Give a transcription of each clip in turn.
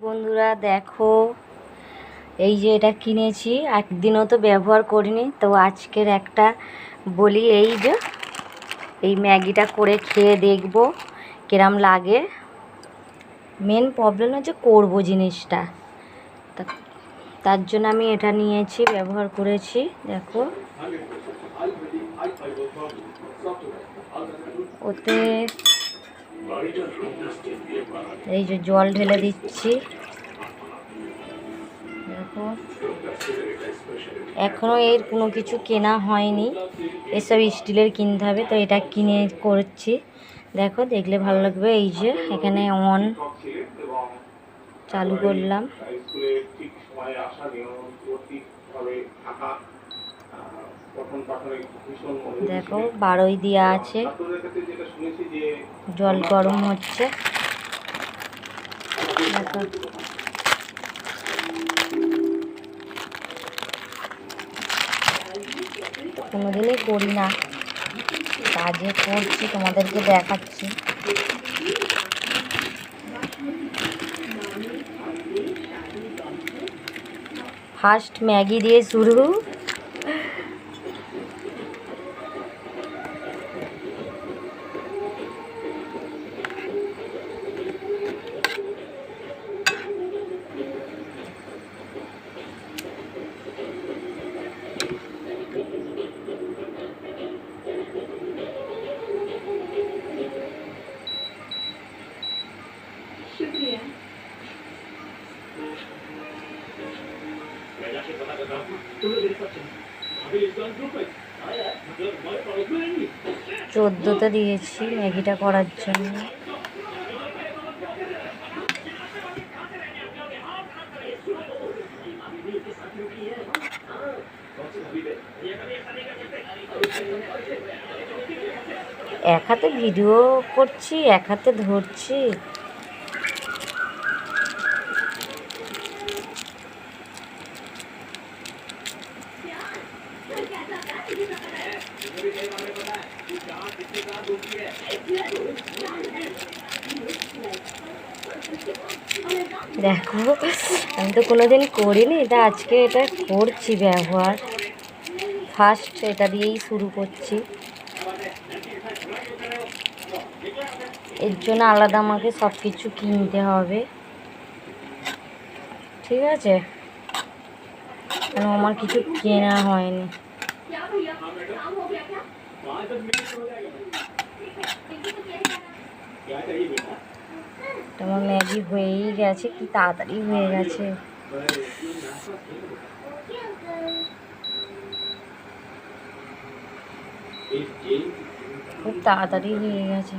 বন্ধুরা দেখো, এই যে এটা কিনেছি, একদিনও তো ব্যবহার করিনি, তো আজকের একটা বলি এই যে, এই ম্যাগিটা করে খেয়ে দেখব কিরম লাগে। মেন প্রবলেম হচ্ছে করব জিনিসটা। তার জন্য আমি এটা নিয়েছি, ব্যবহার করেছি, দেখো। ওতে এই যে জল ঢেলে দিচ্ছি। দেখো। এখনও এর কোনো কিছু কেনা হয়নি। এসব স্টিলের কিনতে হবে, তো এটা কিনে করছি। দেখো, দেখলে ভালো লাগবে। এই যে এখানে অন চালু করলাম। দেখো। বারোই দেওয়া আছে ছাত্রদের কাছে যেটা শুনেছি যে জল গরম হচ্ছে। কোনোদিনই করি না। কাজে করছি তোমাদেরকে দেখাচ্ছি। ফার্স্ট ম্যাগি দিয়ে শুরু। চোদ্দোতে দিয়েছি ম্যাগিটা করার জন্য। এক হাতে ভিডিও করছি এক হাতে ধরছি। দেখো, আমি তো কোনোদিন করিনি এটা আজকে এটা করছি ব্যবহার। ফার্স্ট এটা দিয়েই শুরু করছি। এর জন্য আলাদা আমাকে সব কিছু কিনতে হবে। ঠিক আছে? কেন আমার কিছু কেনা হয়নি। তোমার ম্যাগি হয়েই গেছে, কি তাড়াতাড়ি হয়ে গেছে। খুব তাড়াতাড়ি হয়ে গেছে।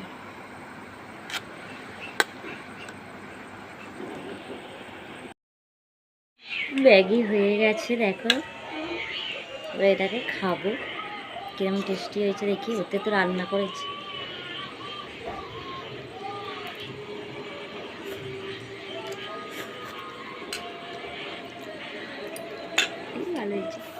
ম্যাগি হয়ে গেছে, দেখো। এটাকে খাব। কিরম টেস্টি হয়েছে দেখি, ওতে তো রান্না করেছি। ভালো হয়েছে